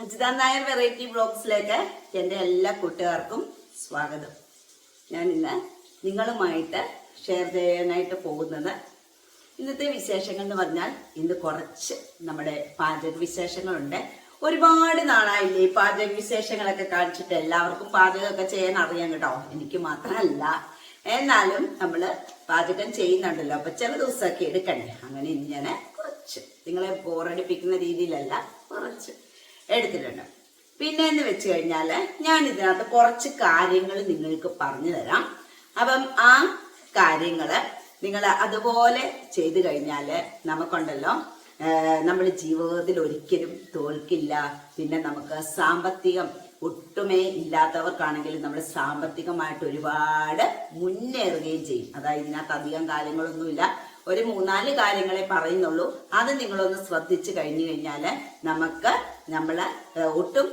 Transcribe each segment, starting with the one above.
Ajitha Nair variety ബ്ലോഗ്സിലേക്ക് എന്റെ എല്ലാ കൂട്ടുകാർക്കും സ്വാഗതം. ഞാൻ ഇന്ന് നിങ്ങളുമായിട്ട് ഷെയർ ചെയ്യാനായിട്ട് പോകുന്നത് ഇന്നത്തെ വിശേഷങ്ങൾ എന്ന് പറഞ്ഞാൽ ഇന്ന് കുറച്ച് നമ്മുടെ പാചക വിശേഷങ്ങളുണ്ട്. ഒരുപാട് നാളായില്ലേ പാചക വിശേഷങ്ങളൊക്കെ കാണിച്ചിട്ട് എല്ലാവർക്കും പാചകമൊക്കെ ചെയ്യാൻ അറിയാം കേട്ടോ. എനിക്ക് മാത്രമല്ല. എന്നാലും നമ്മൾ പാചകം ചെയ്യുന്നുണ്ടല്ലോ. അപ്പൊ ചില ദിവസമൊക്കെ എടുക്കണ്ടേ? അങ്ങനെ ഇങ്ങനെ കുറച്ച് നിങ്ങളെ ബോറടിപ്പിക്കുന്ന രീതിയിലല്ല കുറച്ച് എടുത്തിട്ടുണ്ട്. പിന്നെ എന്ന് വെച്ച് കഴിഞ്ഞാൽ ഞാൻ ഇതിനകത്ത് കുറച്ച് കാര്യങ്ങൾ നിങ്ങൾക്ക് പറഞ്ഞു തരാം. അപ്പം ആ കാര്യങ്ങൾ നിങ്ങൾ അതുപോലെ ചെയ്തു കഴിഞ്ഞാൽ നമുക്കുണ്ടല്ലോ നമ്മൾ ജീവിതത്തിൽ ഒരിക്കലും തോൽക്കില്ല. പിന്നെ നമുക്ക് സാമ്പത്തികം ഒട്ടുമേ ഇല്ലാത്തവർക്കാണെങ്കിൽ നമ്മൾ സാമ്പത്തികമായിട്ട് ഒരുപാട് മുന്നേറുകയും ചെയ്യും. അതായത് ഇതിനകത്ത് അധികം കാര്യങ്ങളൊന്നുമില്ല. ഒരു മൂന്നാൽ കാര്യങ്ങളെ പറയുന്നുള്ളൂ. അത് നിങ്ങളൊന്ന് ശ്രദ്ധിച്ചു കഴിഞ്ഞു കഴിഞ്ഞാൽ നമുക്ക് നമ്മൾ ഒട്ടും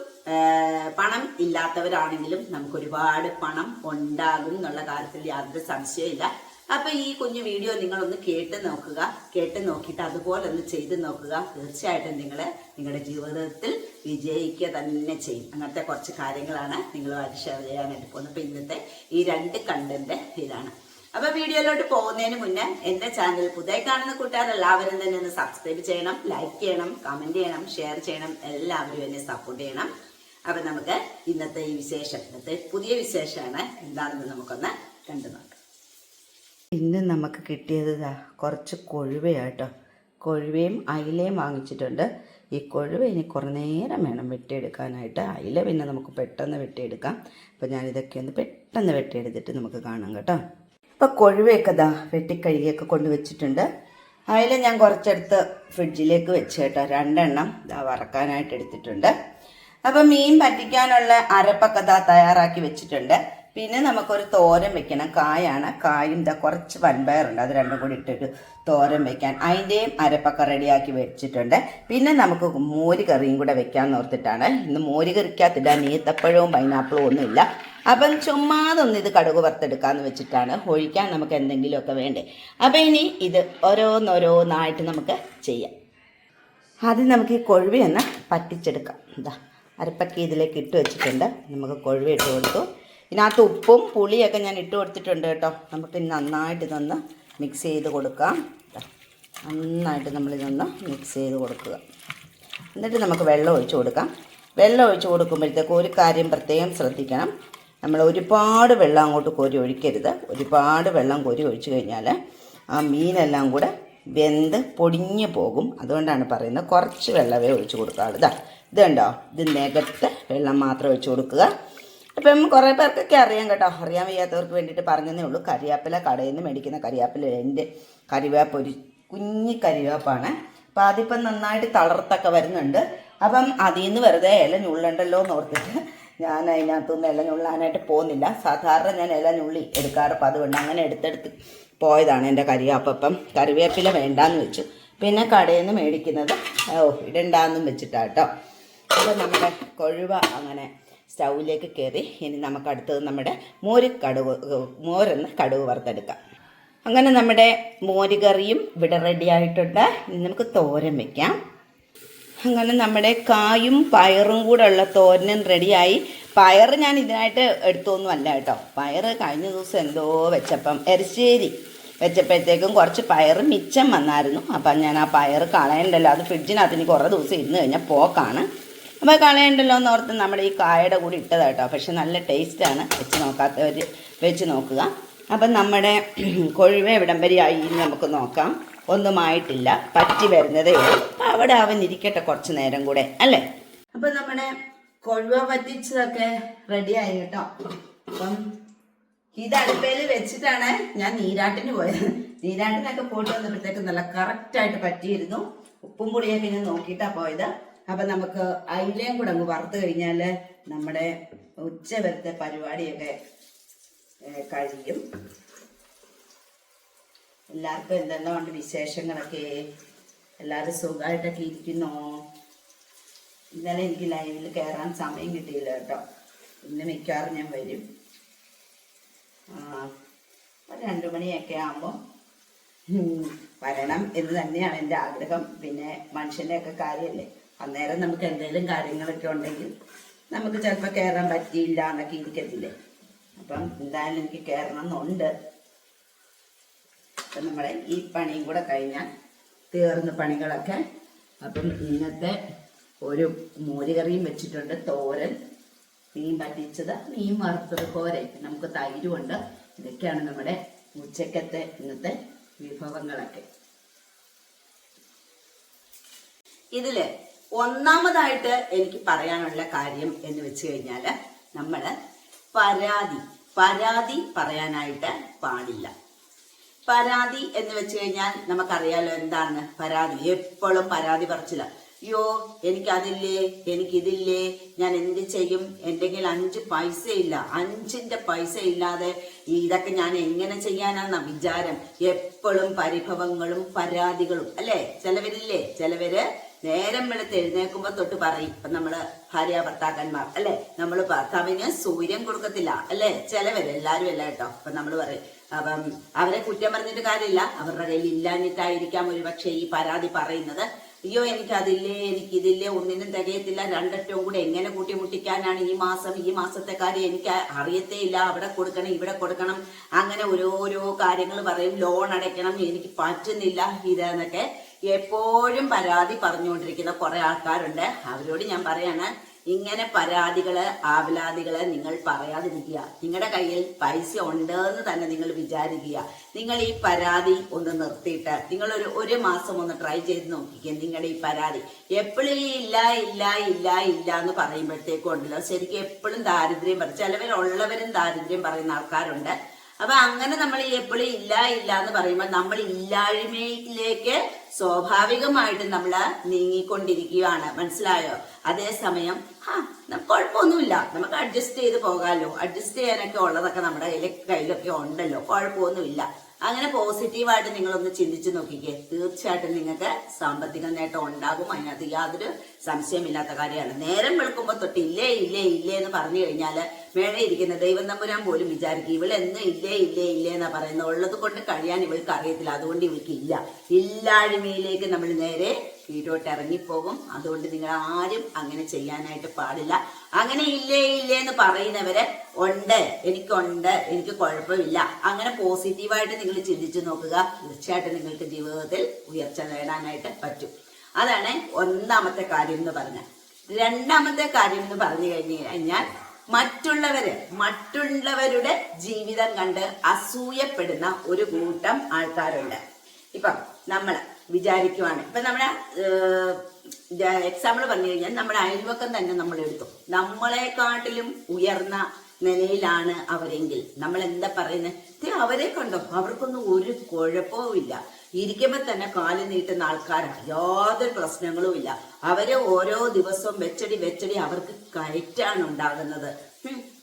പണം ഇല്ലാത്തവരാണെങ്കിലും നമുക്ക് ഒരുപാട് പണം ഉണ്ടാകും എന്നുള്ള കാര്യത്തിൽ യാതൊരു സംശയമില്ല അപ്പൊ ഈ കുഞ്ഞു വീഡിയോ നിങ്ങളൊന്ന് കേട്ട് നോക്കുക. കേട്ട് നോക്കിയിട്ട് അതുപോലെ ഒന്ന് ചെയ്ത് നോക്കുക. തീർച്ചയായിട്ടും നിങ്ങൾ നിങ്ങളുടെ ജീവിതത്തിൽ വിജയിക്കുക തന്നെ ചെയ്യും. അങ്ങനത്തെ കുറച്ച് കാര്യങ്ങളാണ് നിങ്ങളുമായിട്ട് ഷെയർ ചെയ്യാനായിട്ട് പോകുന്നത്. അപ്പൊ ഇന്നത്തെ ഈ രണ്ട് കണ്ടന്റ് ഇതാണ്. അപ്പൊ വീഡിയോയിലോട്ട് പോകുന്നതിന് മുന്നേ എന്റെ ചാനൽ പുതിയ കാണുന്ന കൂട്ടുകാർ എല്ലാവരും തന്നെ ഒന്ന് സബ്സ്ക്രൈബ് ചെയ്യണം ലൈക്ക് ചെയ്യണം കമന്റ് ചെയ്യണം ഷെയർ ചെയ്യണം എല്ലാവരും എന്നെ സപ്പോർട്ട് ചെയ്യണം. അപ്പൊ നമുക്ക് ഇന്നത്തെ ഈ വിശേഷം ഇന്നത്തെ പുതിയ വിശേഷമാണ് എന്താണെന്ന് നമുക്കൊന്ന് കണ്ടു നോക്കാം. ഇന്ന് നമുക്ക് കിട്ടിയത് കുറച്ച് കൊഴുവയാട്ടോ കൊഴുവയും അയിലയും വാങ്ങിച്ചിട്ടുണ്ട്. ഈ കൊഴുവ ഇനി കുറേ നേരം വേണം വെട്ടിയെടുക്കാനായിട്ട്. അയില പിന്നെ നമുക്ക് പെട്ടെന്ന് വെട്ടിയെടുക്കാം. അപ്പോൾ ഞാനിതൊക്കെ ഒന്ന് പെട്ടെന്ന് വെട്ടിയെടുത്തിട്ട് നമുക്ക് കാണാം കേട്ടോ. അപ്പോൾ കൊഴുവയൊക്കെ ദാ വെട്ടിക്കഴുകിയൊക്കെ കൊണ്ടുവച്ചിട്ടുണ്ട് വെച്ചിട്ടുണ്ട്. അയില ഞാൻ കുറച്ചെടുത്ത് ഫ്രിഡ്ജിലേക്ക് വെച്ച് കേട്ടോ. രണ്ടെണ്ണം ദാ വറക്കാനായിട്ട് എടുത്തിട്ടുണ്ട്. അപ്പം മീൻ പറ്റിക്കാനുള്ള അരപ്പൊക്കെ ദാ തയ്യാറാക്കി വെച്ചിട്ടുണ്ട്. പിന്നെ നമുക്കൊരു തോരൻ വെക്കണം. കായാണ്. കായും ഇതാ കുറച്ച് വൻപയറുണ്ട്. അത് രണ്ടും കൂടി ഇട്ടൊരു തോരൻ വെക്കാൻ. അതിന്റെയും അരപ്പൊക്കെ റെഡിയാക്കി വെച്ചിട്ടുണ്ട്. പിന്നെ നമുക്ക് മോര് കറിയും കൂടെ വെക്കാമെന്ന് ഓർത്തിട്ടാണ്. ഇന്ന് മോര് നീത്തപ്പഴവും പൈനാപ്പിളും ഒന്നുമില്ല അപ്പം ചുമ്മാതൊന്ന് ഇത് കടുക് വറുത്തെടുക്കാമെന്ന് വെച്ചിട്ടാണ്. ഒഴിക്കാൻ നമുക്ക് എന്തെങ്കിലുമൊക്കെ വേണ്ടേ. അപ്പം ഇനി ഇത് ഓരോന്നോരോന്നായിട്ട് നമുക്ക് ചെയ്യാം. ആദ്യം നമുക്ക് ഈ കൊഴുവിയൊന്ന് പറ്റിച്ചെടുക്കാം. എന്താ അരപ്പക്കി ഇതിലേക്ക് ഇട്ട് വെച്ചിട്ടുണ്ട്. നമുക്ക് കൊഴുവിട്ട് കൊടുത്തു. ഇതിനകത്ത് ഉപ്പും പുളിയൊക്കെ ഞാൻ ഇട്ട് കൊടുത്തിട്ടുണ്ട് കേട്ടോ. നമുക്ക് നന്നായിട്ട് ഇതൊന്ന് മിക്സ് ചെയ്ത് കൊടുക്കാം. നന്നായിട്ട് നമ്മളിതൊന്ന് മിക്സ് ചെയ്ത് കൊടുക്കുക. എന്നിട്ട് നമുക്ക് വെള്ളം ഒഴിച്ച് കൊടുക്കാം. വെള്ളം ഒഴിച്ച് കൊടുക്കുമ്പോഴത്തേക്ക് ഒരു കാര്യം പ്രത്യേകം ശ്രദ്ധിക്കണം. നമ്മൾ ഒരുപാട് വെള്ളം അങ്ങോട്ട് കോരി ഒഴിക്കരുത്. ഒരുപാട് വെള്ളം കോരി ഒഴിച്ചു കഴിഞ്ഞാൽ ആ മീനെല്ലാം കൂടെ വെന്ത് പൊടിഞ്ഞു പോകും. അതുകൊണ്ടാണ് പറയുന്നത് കുറച്ച് വെള്ളമേ ഒഴിച്ച് കൊടുക്കാറുള്ളൂ ഇതാ ഇത് കണ്ടോ? ഇത് നികത്ത് വെള്ളം മാത്രം ഒഴിച്ച് കൊടുക്കുക. അപ്പം കുറേ പേർക്കൊക്കെ അറിയാം കേട്ടോ. അറിയാൻ വയ്യാത്തവർക്ക് വേണ്ടിയിട്ട് പറഞ്ഞതേ ഉള്ളൂ. കരിയാപ്പില കടയിൽ നിന്ന് മേടിക്കുന്ന കരിയാപ്പില എന്റെ കറിവേപ്പ് ഒരു കുഞ്ഞി കരിവേപ്പാണ്. അപ്പം അതിപ്പം നന്നായിട്ട് തളർത്തൊക്കെ വരുന്നുണ്ട്. അപ്പം അതിൽ നിന്ന് വെറുതെ ഇല ഞുള്ളണ്ടല്ലോ എന്ന് ഓർത്തിട്ട് ഞാൻ അതിനകത്തുനിന്ന് ഇല ഞുള്ളാനായിട്ട് പോകുന്നില്ല. സാധാരണ ഞാൻ ഇല ഞുള്ളി എടുക്കാറ്. അപ്പം അതുകൊണ്ട് അങ്ങനെ എടുത്തെടുത്ത് പോയതാണ് എന്റെ കരിയാപ്പം കറിവേപ്പില വേണ്ടാന്ന് വെച്ചു. പിന്നെ കടയിൽ നിന്ന് മേടിക്കുന്നത് ഓ ഇടണ്ടാന്നും വെച്ചിട്ടാട്ടോ. അപ്പോൾ നമ്മുടെ കൊഴുവ അങ്ങനെ സ്റ്റൗവിലേക്ക് കയറി ഇനി നമുക്ക് അടുത്തത് നമ്മുടെ മോര് കടുവ് മോരെന്ന് കടുവ് വറുത്തെടുക്കാം. അങ്ങനെ നമ്മുടെ മോര് കറിയും ഇവിടെ റെഡി ആയിട്ടുണ്ട്. ഇനി നമുക്ക് തോരൻ വെക്കാം. അങ്ങനെ നമ്മുടെ കായും പയറും കൂടെ ഉള്ള തോരനും റെഡിയായി പയർ ഞാൻ ഇതിനായിട്ട് എടുത്തൊന്നും അല്ല കേട്ടോ. പയർ കഴിഞ്ഞ ദിവസം എന്തോ വെച്ചപ്പം എരിശ്ശേരി വെച്ചപ്പോഴത്തേക്കും കുറച്ച് പയർ മിച്ചം വന്നായിരുന്നു. അപ്പം ഞാൻ ആ പയർ കളയണ്ടല്ലോ. അത് ഫ്രിഡ്ജിനകത്ത് ഇനി കുറേ ദിവസം ഇരുന്ന് കഴിഞ്ഞാൽ പോക്കാണ്. അപ്പോൾ കളയണ്ടല്ലോ എന്ന് ഓർത്ത് നമ്മൾ ഈ കായയുടെ കൂടി ഇട്ടതാണ് കേട്ടോ. പക്ഷെ നല്ല ടേസ്റ്റാണ് വെച്ച് നോക്കാത്തവർ വെച്ച് നോക്കുക. അപ്പം നമ്മുടെ കൊഴുവ എവിടം എന്ന് നമുക്ക് നോക്കാം. ഒന്നുമായിട്ടില്ല. പറ്റി വരുന്നതേ ഉള്ളൂ. അപ്പം അവിടെ അവൻ ഇരിക്കട്ടെ കുറച്ച് നേരം കൂടെ. അല്ലേ? അപ്പം നമ്മുടെ കൊഴുവ പറ്റിച്ചതൊക്കെ റെഡിയായി കേട്ടോ. അപ്പം ഇത് അടുപ്പയിൽ വെച്ചിട്ടാണ് ഞാൻ നീരാട്ടിന് പോയത്. നീരാട്ടിനൊക്കെ പോയിട്ട് വന്നപ്പോഴത്തേക്ക് നല്ല കറക്റ്റായിട്ട് പറ്റിയിരുന്നു. ഉപ്പും പൊടിയൊക്കെ ഞാൻ നോക്കിയിട്ടാണ് പോയത്. അപ്പം നമുക്ക് അയിലയും കൂടെ അങ്ങ് വറുത്ത് കഴിഞ്ഞാൽ നമ്മുടെ ഉച്ച വരത്തെ പരിപാടിയൊക്കെ കഴിയും. എല്ലാവർക്കും എന്തെല്ലാം ഉണ്ട് വിശേഷങ്ങളൊക്കെ. എല്ലാവരും സുഖമായിട്ടൊക്കെ ഇരിക്കുന്നോ? ഇന്നലെ എനിക്ക് ലൈവിൽ കയറാൻ സമയം കിട്ടിയില്ല കേട്ടോ. ഇന്ന് മിക്കവാറും ഞാൻ വരും. ഒരു രണ്ട് മണിയൊക്കെ ആകുമ്പോൾ വരണം എന്ന് തന്നെയാണ് എന്റെ ആഗ്രഹം. പിന്നെ മനുഷ്യന്റെയൊക്കെ കാര്യമല്ലേ? അന്നേരം നമുക്ക് എന്തെങ്കിലും കാര്യങ്ങളൊക്കെ ഉണ്ടെങ്കിൽ നമുക്ക് ചിലപ്പോൾ കയറാൻ പറ്റിയില്ല എന്നൊക്കെ ഇരിക്കത്തില്ലേ? അപ്പം എന്തായാലും എനിക്ക് കയറണം എന്നുണ്ട് അപ്പം നമ്മുടെ ഈ പണിയും കൂടെ കഴിഞ്ഞാൽ തീർന്ന പണികളൊക്കെ. അപ്പം ഇന്നത്തെ ഒരു മോരുകറിയും വെച്ചിട്ടുണ്ട്. തോരൻ മീൻ പറ്റിച്ചത് മീൻ വറുത്തത് കോരെ നമുക്ക് തൈരുമുണ്ട്. ഇതൊക്കെയാണ് നമ്മുടെ ഉച്ചക്കത്തെ ഇന്നത്തെ വിഭവങ്ങളൊക്കെ. ഇതിൽ ഒന്നാമതായിട്ട് എനിക്ക് പറയാനുള്ള കാര്യം എന്ന് വെച്ച് കഴിഞ്ഞാൽ നമ്മൾ പരാതി പരാതി പറയാനായിട്ട് പാടില്ല. പരാതി എന്ന് വെച്ച് കഴിഞ്ഞാൽ നമുക്കറിയാലോ എന്താണ് പരാതി? എപ്പോഴും പരാതി പറച്ചില്ല അയ്യോ എനിക്കതില്ലേ എനിക്കിതില്ലേ ഞാൻ എന്ത് ചെയ്യും? കയ്യിൽ അഞ്ച് പൈസ ഇല്ല അഞ്ചിന്റെ പൈസ ഇല്ലാതെ ഇതൊക്കെ ഞാൻ എങ്ങനെ ചെയ്യാനാന്ന വിചാരം. എപ്പോഴും പരിഭവങ്ങളും പരാതികളും അല്ലേ? ചിലവരില്ലേ? ചിലവര് നേരം വെളുത്ത് എഴുന്നേക്കുമ്പോ തൊട്ട് പറയും. ഇപ്പൊ നമ്മൾ ഭാര്യ ഭർത്താക്കന്മാർ അല്ലെ? നമ്മൾ ഭർത്താവിന് സൂര്യൻ കൊടുക്കത്തില്ല അല്ലെ? ചിലവര് എല്ലാരും അല്ല കേട്ടോ? അപ്പൊ നമ്മൾ പറയും. അപ്പം അവരെ കുറ്റം പറഞ്ഞിട്ട് കാര്യമില്ല. അവരുടെ കയ്യിൽ ഇല്ലാഞ്ഞിട്ടായിരിക്കാം ഒരു പക്ഷേ ഈ പരാതി പറയുന്നത്. അയ്യോ എനിക്കതില്ലേ എനിക്കിതില്ലേ ഒന്നിനും തികയത്തില്ല. രണ്ടറ്റവും കൂടെ എങ്ങനെ കൂട്ടിമുട്ടിക്കാനാണ് ഈ മാസം ഈ മാസത്തെ കാര്യം എനിക്ക് അറിയത്തേ ഇല്ല അവിടെ കൊടുക്കണം ഇവിടെ കൊടുക്കണം. അങ്ങനെ ഓരോരോ കാര്യങ്ങൾ പറയും. ലോൺ അടയ്ക്കണം എനിക്ക് പറ്റുന്നില്ല ഇതെന്നൊക്കെ. എപ്പോഴും പരാതി പറഞ്ഞുകൊണ്ടിരിക്കുന്ന കുറെ ആൾക്കാരുണ്ട്. അവരോട് ഞാൻ പറയാണ് ഇങ്ങനെ പരാതികൾ ആവലാതികൾ നിങ്ങൾ പറയാതിരിക്കുക. നിങ്ങളുടെ കയ്യിൽ പൈസ ഉണ്ടെന്ന് തന്നെ നിങ്ങൾ വിചാരിക്കുക. നിങ്ങൾ ഈ പരാതി ഒന്ന് നിർത്തിയിട്ട് നിങ്ങൾ ഒരു ഒരു മാസം ഒന്ന് ട്രൈ ചെയ്ത് നോക്കിക്കുക നിങ്ങളുടെ ഈ പരാതി. എപ്പോഴും ഇല്ല ഇല്ല ഇല്ല ഇല്ല എന്ന് പറയുമ്പോഴത്തേക്കും ഉണ്ടല്ലോ. ശരിക്കും എപ്പോഴും ദാരിദ്ര്യം പറയും. ചിലവരുള്ളവരും ദാരിദ്ര്യം പറയുന്ന ആൾക്കാരുണ്ട്. അപ്പൊ അങ്ങനെ നമ്മൾ എപ്പോഴും ഇല്ല ഇല്ല എന്ന് പറയുമ്പോൾ നമ്മൾ ഇല്ലായ്മയിലേക്ക് സ്വാഭാവികമായിട്ട് നമ്മൾ നീങ്ങിക്കൊണ്ടിരിക്കുകയാണ്. മനസ്സിലായോ? അതേസമയം ആ കുഴപ്പമൊന്നുമില്ല. നമുക്ക് അഡ്ജസ്റ്റ് ചെയ്ത് പോകാമല്ലോ. അഡ്ജസ്റ്റ് ചെയ്യാനൊക്കെ ഉള്ളതൊക്കെ നമ്മുടെ കയ്യിലൊക്കെ ഉണ്ടല്ലോ. കുഴപ്പമൊന്നുമില്ല. അങ്ങനെ പോസിറ്റീവായിട്ട് നിങ്ങളൊന്ന് ചിന്തിച്ചു നോക്കിക്കേ. തീർച്ചയായിട്ടും നിങ്ങൾക്ക് സാമ്പത്തിക നേട്ടം ഉണ്ടാകും. അതിനകത്ത് യാതൊരു സംശയമില്ലാത്ത കാര്യമാണ്. നേരം വെളുക്കുമ്പോൾ തൊട്ട് ഇല്ലേ ഇല്ലേ ഇല്ലേ എന്ന് പറഞ്ഞു കഴിഞ്ഞാൽ മേളെ ഇരിക്കുന്ന ദൈവം നമ്പുരാൻ പോലും വിചാരിക്കും ഇവളെന്ന് ഇല്ലേ ഇല്ലേ ഇല്ലേ എന്നാ പറയുന്നത്. ഉള്ളത് കൊണ്ട് കഴിയാൻ ഇവൾക്ക് അറിയത്തില്ല. അതുകൊണ്ട് ഇവൾക്ക് ഇല്ല. ഇല്ലായ്മയിലേക്ക് നമ്മൾ നേരെ കീഴോട്ട് ഇറങ്ങിപ്പോകും. അതുകൊണ്ട് നിങ്ങൾ ആരും അങ്ങനെ ചെയ്യാനായിട്ട് പാടില്ല. അങ്ങനെ ഇല്ലേ ഇല്ലേ എന്ന് പറയുന്നവര് ഉണ്ട്. എനിക്കുണ്ട്. എനിക്ക് കുഴപ്പമില്ല. അങ്ങനെ പോസിറ്റീവായിട്ട് നിങ്ങൾ ചിന്തിച്ചു നോക്കുക. തീർച്ചയായിട്ടും നിങ്ങൾക്ക് ജീവിതത്തിൽ ഉയർച്ച നേടാനായിട്ട് പറ്റും. അതാണ് ഒന്നാമത്തെ കാര്യം എന്ന് പറഞ്ഞാൽ. രണ്ടാമത്തെ കാര്യം എന്ന് പറഞ്ഞു കഴിഞ്ഞു കഴിഞ്ഞാൽ മറ്റുള്ളവര് മറ്റുള്ളവരുടെ ജീവിതം കണ്ട് അസൂയപ്പെടുന്ന ഒരു കൂട്ടം ആൾക്കാരുണ്ട്. ഇപ്പം നമ്മൾ വിചാരിക്കുവാണ്. ഇപ്പൊ നമ്മുടെ എക്സാമ്പിൾ പറഞ്ഞു കഴിഞ്ഞാൽ നമ്മുടെ അയൽവക്കം തന്നെ നമ്മൾ എടുത്തു. നമ്മളെക്കാട്ടിലും ഉയർന്ന നിലയിലാണ് അവരെങ്കിൽ. നമ്മൾ എന്താ പറയുന്നത് അവരെ കണ്ടോ? അവർക്കൊന്നും ഒരു കുഴപ്പവും ഇല്ല. ഇരിക്കുമ്പോ തന്നെ കാൽ നീട്ടുന്ന ആൾക്കാരാണ്. യാതൊരു പ്രശ്നങ്ങളും ഇല്ല. അവർ ഓരോ ദിവസവും വെച്ചടി വെച്ചടി അവർക്ക് കയറ്റാണ് ഉണ്ടാകുന്നത്.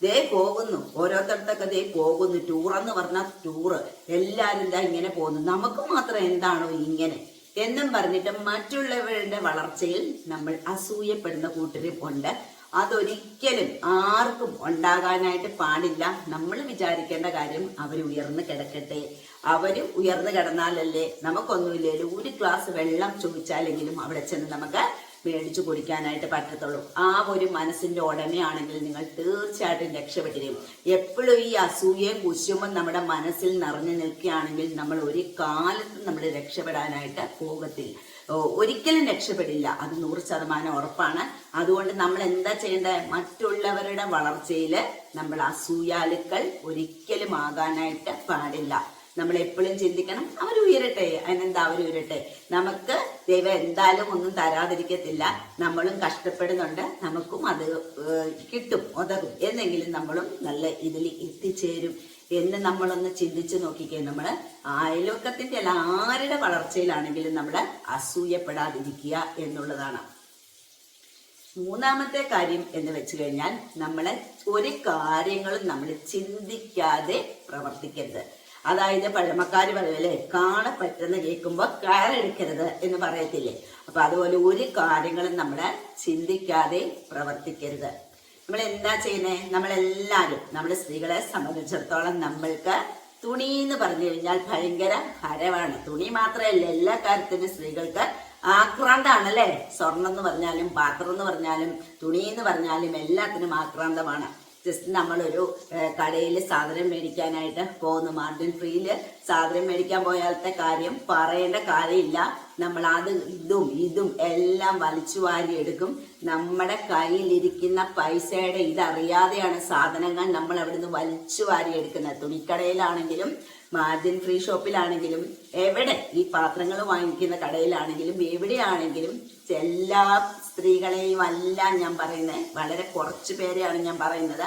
ദേ പോകുന്നു. ഓരോരുത്തടത്തൊക്കെ ദേ പോകുന്നു. ടൂറെന്ന് പറഞ്ഞാൽ ടൂറ്. എല്ലാരും ദാ ഇങ്ങനെ പോകുന്നു. നമുക്ക് മാത്രം എന്താണോ ഇങ്ങനെ? എന്നും പറഞ്ഞിട്ട് മറ്റുള്ളവരുടെ വളർച്ചയിൽ നമ്മൾ അസൂയപ്പെടുന്ന കൂട്ടരും ഉണ്ട്. അതൊരിക്കലും ആർക്കും ഉണ്ടാകാനായിട്ട് പാടില്ല. നമ്മൾ വിചാരിക്കേണ്ട കാര്യം അവർ ഉയർന്നു കിടക്കട്ടെ. അവർ ഉയർന്നു കിടന്നാലല്ലേ നമുക്കൊന്നുമില്ലല്ലോ ഒരു ഗ്ലാസ് വെള്ളം ചോദിച്ചാലെങ്കിലും അവിടെ ചെന്ന് നമുക്ക് മേടിച്ചു കുടിക്കാനായിട്ട് പറ്റത്തുള്ളൂ. ആ ഒരു മനസ്സിന്റെ ഉടമയാണെങ്കിൽ നിങ്ങൾ തീർച്ചയായിട്ടും രക്ഷപ്പെട്ടിരിക്കും. എപ്പോഴും ഈ അസൂയയും കുശുമ്പും നമ്മുടെ മനസ്സിൽ നിറഞ്ഞു നിൽക്കുകയാണെങ്കിൽ നമ്മൾ ഒരു കാലത്തും നമ്മൾ രക്ഷപ്പെടാനായിട്ട് പോകത്തില്ല. ഒരിക്കലും രക്ഷപ്പെടില്ല. അത് നൂറ് ശതമാനം ഉറപ്പാണ്. അതുകൊണ്ട് നമ്മൾ എന്താ ചെയ്യേണ്ടത്? മറ്റുള്ളവരുടെ വളർച്ചയിൽ നമ്മൾ അസൂയാലുക്കൾ ഒരിക്കലും ആകാനായിട്ട് പാടില്ല. നമ്മൾ എപ്പോഴും ചിന്തിക്കണം അവർ ഉയരട്ടെ അതിനെന്താ അവർ ഉയരട്ടെ? നമുക്ക് ദൈവം എന്തായാലും ഒന്നും തരാതിരിക്കത്തില്ല. നമ്മളും കഷ്ടപ്പെടുന്നുണ്ട്. നമുക്കും അത് കിട്ടും ഉതകും. എന്നെങ്കിലും നമ്മളും നല്ല ഇതിൽ എത്തിച്ചേരും എന്ന് നമ്മളൊന്ന് ചിന്തിച്ചു നോക്കിക്കേ. നമ്മൾ അയൽവക്കത്തിന്റെ അല്ല ആരുടെ വളർച്ചയിലാണെങ്കിലും നമ്മൾ അസൂയപ്പെടാതിരിക്കുക എന്നുള്ളതാണ്. മൂന്നാമത്തെ കാര്യം എന്ന് വെച്ച് കഴിഞ്ഞാൽ നമ്മൾ ഒരു കാര്യങ്ങളും നമ്മൾ ചിന്തിക്കാതെ പ്രവർത്തിക്കരുത്. അതായത് പഴമക്കാർ പറയല്ലേ കാണ പറ്റുന്ന കേൾക്കുമ്പോൾ കയറെടുക്കരുത് എന്ന് പറയത്തില്ലേ. അപ്പൊ അതുപോലെ ഒരു കാര്യങ്ങളും നമ്മൾ ചിന്തിക്കാതെ പ്രവർത്തിക്കരുത്. നമ്മൾ എന്താ ചെയ്യുന്നത് നമ്മളെല്ലാവരും നമ്മുടെ സ്ത്രീകളെ സംബന്ധിച്ചിടത്തോളം നമ്മൾക്ക് തുണി എന്ന് പറഞ്ഞു കഴിഞ്ഞാൽ ഭയങ്കര ഹരവാണ്. തുണി മാത്രമല്ല എല്ലാ കാര്യത്തിനും സ്ത്രീകൾക്ക് ആക്രാന്താണല്ലേ സ്വർണം എന്ന് പറഞ്ഞാലും പാത്രം എന്ന് പറഞ്ഞാലും തുണി എന്ന് പറഞ്ഞാലും എല്ലാത്തിനും ആക്രാന്തമാണ്. ജസ്റ്റ് നമ്മളൊരു കടയിൽ സാധനം മേടിക്കാനായിട്ട് പോകുന്നു മാർജിൻ ഫ്രീയിൽ സാധനം മേടിക്കാൻ പോയാലത്തെ കാര്യം പറയേണ്ട കാര്യമില്ല. നമ്മൾ അത് ഇതും ഇതും എല്ലാം വലിച്ചു വാരി എടുക്കും. നമ്മുടെ കയ്യിലിരിക്കുന്ന പൈസയുടെ ഇതറിയാതെയാണ് സാധനങ്ങൾ നമ്മൾ അവിടുന്ന് വലിച്ചു വാരി എടുക്കുന്നത്. തുണിക്കടയിലാണെങ്കിലും മാർജിൻ ഫ്രീ ഷോപ്പിലാണെങ്കിലും എവിടെ ഈ പാത്രങ്ങൾ വാങ്ങിക്കുന്ന കടയിലാണെങ്കിലും എവിടെയാണെങ്കിലും എല്ലാ സ്ത്രീകളെയും അല്ല ഞാൻ പറയുന്നത്. വളരെ കുറച്ച് പേരെയാണ് ഞാൻ പറയുന്നത്.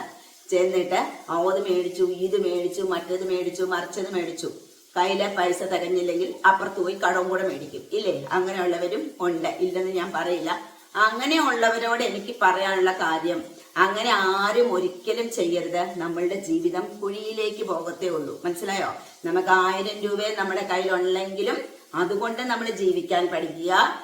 ചെന്നിട്ട് അത് മേടിച്ചു ഇത് മേടിച്ചു മറ്റത് മേടിച്ചു മറിച്ചത് മേടിച്ചു. കയ്യിലെ പൈസ തികഞ്ഞില്ലെങ്കിൽ അപ്പുറത്ത് പോയി കടവും കൂടെ മേടിക്കും. ഇല്ലേ? അങ്ങനെയുള്ളവരും ഉണ്ട്. ഇല്ലെന്ന് ഞാൻ പറയില്ല. അങ്ങനെയുള്ളവരോട് എനിക്ക് പറയാനുള്ള കാര്യം അങ്ങനെ ആരും ഒരിക്കലും ചെയ്യരുത്. നമ്മളുടെ ജീവിതം കുഴിയിലേക്ക് പോകത്തേ ഉള്ളൂ. മനസ്സിലായോ? നമുക്ക് ആയിരം രൂപയെ നമ്മുടെ കയ്യിലുണ്ടെങ്കിലും അതുകൊണ്ട് നമ്മൾ ജീവിക്കാൻ പഠിക്കുക.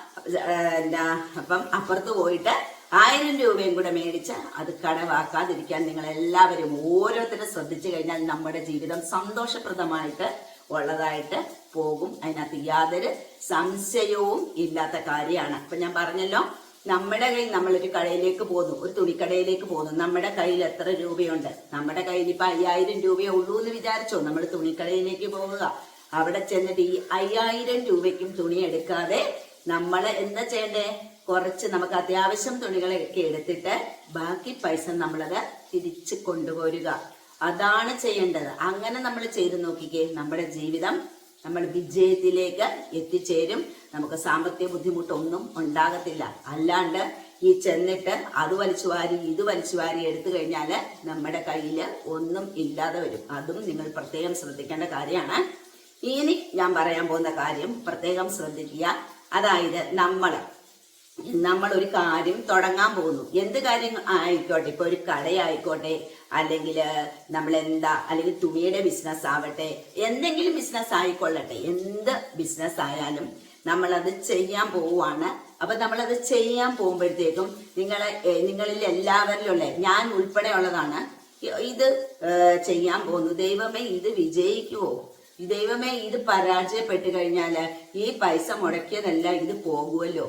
എന്താ? അപ്പം അപ്പുറത്ത് പോയിട്ട് ആയിരം രൂപയും കൂടെ മേടിച്ച് അത് കടവാക്കാതിരിക്കാൻ നിങ്ങൾ എല്ലാവരും ഓരോരുത്തരും ശ്രദ്ധിച്ചു കഴിഞ്ഞാൽ നമ്മുടെ ജീവിതം സന്തോഷപ്രദമായിട്ട് ഉള്ളതായിട്ട് പോകും. അതിനകത്ത് യാതൊരു സംശയവും ഇല്ലാത്ത കാര്യമാണ്. അപ്പൊ ഞാൻ പറഞ്ഞല്ലോ നമ്മുടെ കയ്യിൽ നമ്മളൊരു കടയിലേക്ക് പോകുന്നു ഒരു തുണിക്കടയിലേക്ക് പോകുന്നു. നമ്മുടെ കയ്യിൽ എത്ര രൂപയുണ്ട്? നമ്മുടെ കയ്യിൽ ഇപ്പൊ അയ്യായിരം രൂപയേ ഉള്ളൂ എന്ന് വിചാരിച്ചോ? നമ്മൾ തുണിക്കടയിലേക്ക് പോവുക. അവിടെ ചെന്നിട്ട് ഈ അയ്യായിരം രൂപയ്ക്കും തുണി എടുക്കാതെ നമ്മൾ എന്താ ചെയ്യണ്ടേ? കുറച്ച് നമുക്ക് അത്യാവശ്യം തുണികളൊക്കെ എടുത്തിട്ട് ബാക്കി പൈസ നമ്മളത് തിരിച്ച് കൊണ്ടുപോരുക അതാണ് ചെയ്യേണ്ടത്. അങ്ങനെ നമ്മൾ ചെയ്തു നോക്കിക്കേ നമ്മുടെ ജീവിതം നമ്മൾ വിജയത്തിലേക്ക് എത്തിച്ചേരും. നമുക്ക് സാമ്പത്തിക ബുദ്ധിമുട്ടൊന്നും ഉണ്ടാകത്തില്ല. അല്ലാണ്ട് ഈ ചെന്നിട്ട് അത് വലിച്ചു വാരി ഇത് വലിച്ചു വാരി എടുത്തു കഴിഞ്ഞാൽ നമ്മുടെ കയ്യിൽ ഒന്നും ഇല്ലാതെ വരും. അതും നിങ്ങൾ പ്രത്യേകം ശ്രദ്ധിക്കേണ്ട കാര്യമാണ്. ഇനി ഞാൻ പറയാൻ പോകുന്ന കാര്യം പ്രത്യേകം ശ്രദ്ധിക്കുക. അതായത് നമ്മൾ നമ്മൾ ഒരു കാര്യം തുടങ്ങാൻ പോകുന്നു. എന്ത് കാര്യം ആയിക്കോട്ടെ ഇപ്പൊ ഒരു കടയായിക്കോട്ടെ അല്ലെങ്കിൽ നമ്മൾ എന്താ അല്ലെങ്കിൽ തുണിയുടെ ബിസിനസ് ആവട്ടെ എന്തെങ്കിലും ബിസിനസ് ആയിക്കൊള്ളട്ടെ എന്ത് ബിസിനസ് ആയാലും നമ്മളത് ചെയ്യാൻ പോവുകയാണ് അപ്പൊ നമ്മളത് ചെയ്യാൻ പോകുമ്പോഴത്തേക്കും നിങ്ങളെ നിങ്ങളിൽ എല്ലാവരിലുള്ള ഞാൻ ഉൾപ്പെടെ ഉള്ളതാണ് ഇത് ചെയ്യാൻ പോകുന്നു. ദൈവമേ ഇത് വിജയിക്കുവോ? ദൈവമേ ഇത് പരാജയപ്പെട്ടു കഴിഞ്ഞാൽ ഈ പൈസ മുടക്കിയതല്ല ഇത് പോകുമല്ലോ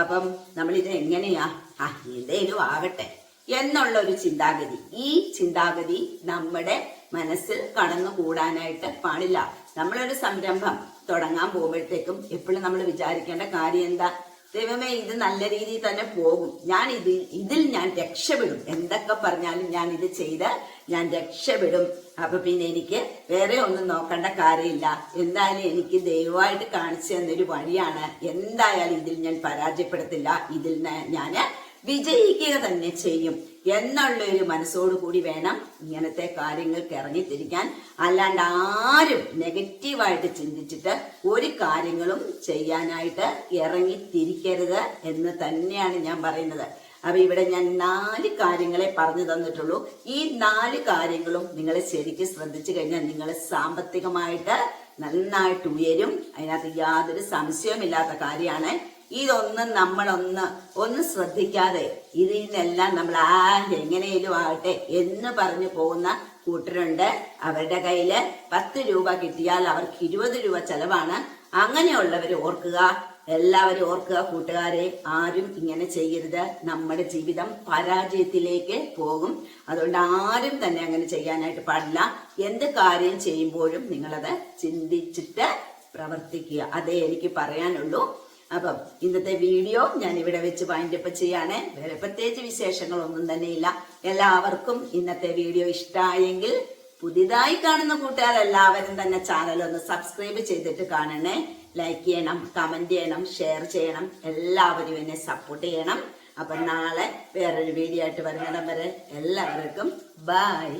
അപ്പം നമ്മൾ ഇത് എങ്ങനെയാ? ആ എന്തേലും ആകട്ടെ. എന്നുള്ള ഒരു ചിന്താഗതി. ഈ ചിന്താഗതി നമ്മുടെ മനസ്സിൽ കടന്നുകൂടാനായിട്ട് പാടില്ല. നമ്മളൊരു സംരംഭം തുടങ്ങാൻ പോകുമ്പോഴത്തേക്കും എപ്പോഴും നമ്മൾ വിചാരിക്കേണ്ട കാര്യം എന്താ? ദൈവമേ ഇത് നല്ല രീതിയിൽ തന്നെ പോകും. ഞാൻ ഇത് ഇതിൽ ഞാൻ രക്ഷപ്പെടും. എന്തൊക്കെ പറഞ്ഞാലും ഞാൻ ഇത് ചെയ്ത് ഞാൻ രക്ഷപ്പെടും. അപ്പൊ പിന്നെ എനിക്ക് വേറെ ഒന്നും നോക്കേണ്ട കാര്യമില്ല. എന്തായാലും എനിക്ക് ദൈവമായിട്ട് കാണിച്ചു തന്നൊരു വഴിയാണ്. എന്തായാലും ഇതിൽ ഞാൻ പരാജയപ്പെടുത്തില്ല. ഇതിൽ ഞാൻ വിജയിക്കുക തന്നെ ചെയ്യും. എന്നുള്ള ഒരു മനസ്സോടുകൂടി വേണം ഇങ്ങനത്തെ കാര്യങ്ങൾക്ക് ഇറങ്ങിത്തിരിക്കാൻ. അല്ലാണ്ട് ആരും നെഗറ്റീവായിട്ട് ചിന്തിച്ചിട്ട് ഒരു കാര്യങ്ങളും ചെയ്യാനായിട്ട് ഇറങ്ങിത്തിരിക്കരുത് എന്ന് തന്നെയാണ് ഞാൻ പറയുന്നത്. അപ്പൊ ഇവിടെ ഞാൻ നാല് കാര്യങ്ങളെ പറഞ്ഞു തന്നിട്ടുള്ളൂ. ഈ നാല് കാര്യങ്ങളും നിങ്ങൾ ശരിക്കും ശ്രദ്ധിച്ചു കഴിഞ്ഞാൽ നിങ്ങൾ സാമ്പത്തികമായിട്ട് നന്നായിട്ട് ഉയരും. അതിനകത്ത് യാതൊരു സംശയമില്ലാത്ത കാര്യമാണ്. ഇതൊന്നും നമ്മളൊന്ന് ഒന്ന് ശ്രദ്ധിക്കാതെ ഇതിൽ നിന്നെല്ലാം നമ്മൾ ആ എങ്ങനെയും ആകട്ടെ എന്ന് പറഞ്ഞു പോകുന്ന കൂട്ടരുണ്ട്. അവരുടെ കയ്യിൽ പത്ത് രൂപ കിട്ടിയാൽ അവർക്ക് ഇരുപത് രൂപ ചെലവാണ്. അങ്ങനെയുള്ളവർ ഓർക്കുക എല്ലാവരും ഓർക്കുക കൂട്ടുകാരെ ആരും ഇങ്ങനെ ചെയ്യരുത്. നമ്മുടെ ജീവിതം പരാജയത്തിലേക്ക് പോകും. അതുകൊണ്ട് ആരും തന്നെ അങ്ങനെ ചെയ്യാനായിട്ട് പാടില്ല. എന്ത് കാര്യം ചെയ്യുമ്പോഴും നിങ്ങളത് ചിന്തിച്ചിട്ട് പ്രവർത്തിക്കുക. അതേ എനിക്ക് പറയാനുള്ളൂ. അപ്പം ഇന്നത്തെ വീഡിയോ ഞാൻ ഇവിടെ വെച്ച് വൈൻഡപ്പ് ചെയ്യാണ്. വേറെ പ്രത്യേകിച്ച് വിശേഷങ്ങളൊന്നും തന്നെയില്ല. എല്ലാവർക്കും ഇന്നത്തെ വീഡിയോ ഇഷ്ടമായെങ്കിൽ പുതിയതായി കാണുന്ന കൂട്ടുകാർ എല്ലാവരും തന്നെ ചാനൽ ഒന്ന് സബ്സ്ക്രൈബ് ചെയ്തിട്ട് കാണണേ. ലൈക്ക് ചെയ്യണം കമന്റ് ചെയ്യണം ഷെയർ ചെയ്യണം. എല്ലാവരും എന്നെ സപ്പോർട്ട് ചെയ്യണം. അപ്പൊ നാളെ വേറൊരു വീഡിയോ ആയിട്ട് വരുന്നിടം വരെ എല്ലാവർക്കും ബൈ